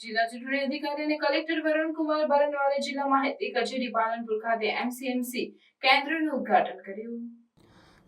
જિલ્લા ચૂંટણી અધિકારી અને કલેક્ટર વરુણ કુમાર બરનવાલે જિલ્લા માહિતી કચેરી પાલનપુર ખાતે એમસીએમસી કેન્દ્રનું ઉદઘાટન કર્યું.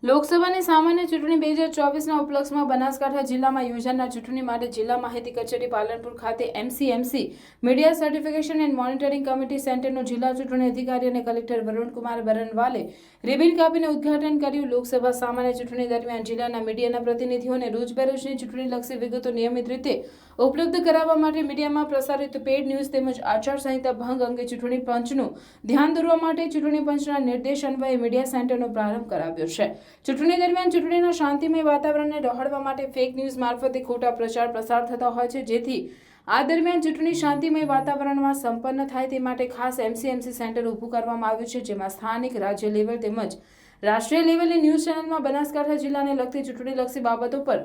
લોકસભાની સામાન્ય ચૂંટણી બે હજાર ચોવીસના ઉપલક્ષમાં બનાસકાંઠા જિલ્લામાં યોજાનાર ચૂંટણી માટે જિલ્લા માહિતી કચેરી પાલનપુર ખાતે MCMC, media certification and monitoring committee સેન્ટરનું જિલ્લા ચૂંટણી અધિકારી અને કલેક્ટર વરુણકુમાર બરનવાલે રિબિન કાપીને ઉદ્ઘાટન કર્યું. લોકસભા સામાન્ય ચૂંટણી દરમિયાન જિલ્લાના મીડિયાના પ્રતિનિધિઓને રોજબરોજની ચૂંટણીલક્ષી વિગતો નિયમિત રીતે ઉપલબ્ધ કરાવવા માટે મીડિયામાં પ્રસારિત પેડ ન્યૂઝ તેમજ આચારસંહિતા ભંગ અંગે ચૂંટણી પંચનું ધ્યાન દોરવા માટે ચૂંટણી પંચના નિર્દેશ અન્વયે મીડિયા સેન્ટરનો પ્રારંભ કરાવ્યો છે. ચૂંટણી દરમિયાન ચૂંટણીના શાંતિમય વાતાવરણને ડહોળવા માટે ફેક ન્યૂઝ મારફતે ખોટા પ્રચાર પ્રસાર થતા હોય છે. જેથી આ દરમિયાન ચૂંટણી શાંતિમય વાતાવરણમાં સંપન્ન થાય તે માટે ખાસ એમસીએમસી સેન્ટર ઊભું કરવામાં આવ્યું છે, જેમાં સ્થાનિક, રાજ્ય લેવલ તેમજ રાષ્ટ્રીય લેવલની ન્યૂઝ ચેનલમાં બનાસકાંઠા જિલ્લાને લગતી ચૂંટણીલક્ષી બાબતો પર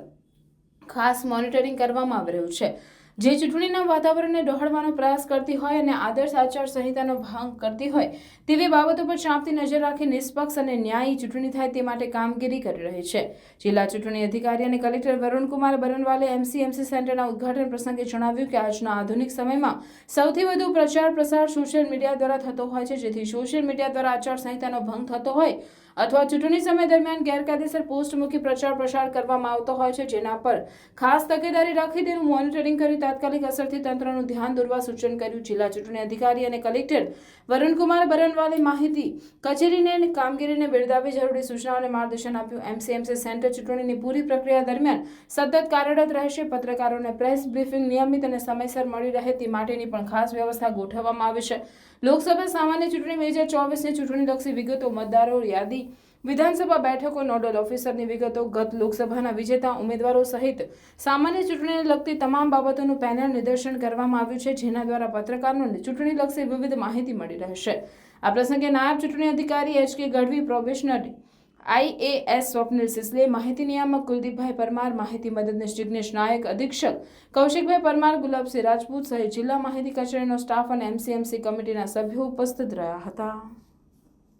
ખાસ મોનિટરિંગ કરવામાં આવી રહ્યું છે. જે ચૂંટણીના વાતાવરણને ડહોળવાનો પ્રયાસ કરતી હોય અને આદર્શ આચાર સંહિતાનો ભંગ કરતી હોય તેવી બાબતો પર ચાંપતી નજર રાખી નિષ્પક્ષ અને ન્યાયી ચૂંટણી થાય તે માટે કામગીરી કરી રહી છે. જિલ્લા ચૂંટણી અધિકારી અને કલેક્ટર વરુણકુમાર બરનવાલે એમસીએમસી સેન્ટરના ઉદ્ઘાટન પ્રસંગે જણાવ્યું કે આજના આધુનિક સમયમાં સૌથી વધુ પ્રચાર પ્રસાર સોશિયલ મીડિયા દ્વારા થતો હોય છે. જેથી સોશિયલ મીડિયા દ્વારા આચાર સંહિતાનો ભંગ થતો હોય અથવા ચૂંટણી સમય દરમિયાન ગેરકાયદેસર પોસ્ટ મૂકી પ્રચાર પ્રસાર કરવામાં આવતો હોય છે. જેના પર ખાસ તકેદારી રાખી તેનું મોનિટરિંગ કરી તાત્કાલિક અસરથી તંત્રનું ધ્યાન દોરવા સૂચન કર્યું. જિલ્લા ચૂંટણી અધિકારી અને કલેક્ટર વરુણકુમાર બરનવાલે માહિતી કચેરીને કામગીરીને બિરદાવી જરૂરી સૂચનાઓ અને માર્ગદર્શન આપ્યું. એમસીએમસી સેન્ટર ચૂંટણીની પૂરી પ્રક્રિયા દરમિયાન સતત કાર્યરત રહેશે. પત્રકારોને પ્રેસ બ્રીફિંગ નિયમિત અને સમયસર મળી રહે તે માટેની પણ ખાસ વ્યવસ્થા ગોઠવવામાં આવી છે. લોકસભા સામાન્ય ચૂંટણી બે હજાર ચોવીસની ચૂંટણીલક્ષી વિગતો, મતદારો, યાદી વિધાનસભા બેઠકો નોડલ ઓફિસરની વિગતો, ગત લોકસભાના વિજેતા ઉમેદવારો સહિત સામાન્ય ચૂંટણીને લગતી તમામ બાબતોનું પેનલ નિદર્શન કરવામાં આવ્યું છે, જેના દ્વારા પત્રકારોને ચૂંટણીલક્ષી વિવિધ માહિતી મળી રહેશે. આ પ્રસંગે નાયબ ચૂંટણી અધિકારી H K Gadhvi, probationary IAS Swapnil Sisle, માહિતી નિયામક કુલદીપભાઈ પરમાર, માહિતી મદદનીશ જિગ્નેશ નાયક, અધિક્ષક કૌશિકભાઈ પરમાર, ગુલાબસિંહ રાજપૂત સહિત જિલ્લા માહિતી કચેરીનો સ્ટાફ અને એમસીએમસી કમિટીના સભ્યો ઉપસ્થિત રહ્યા હતા.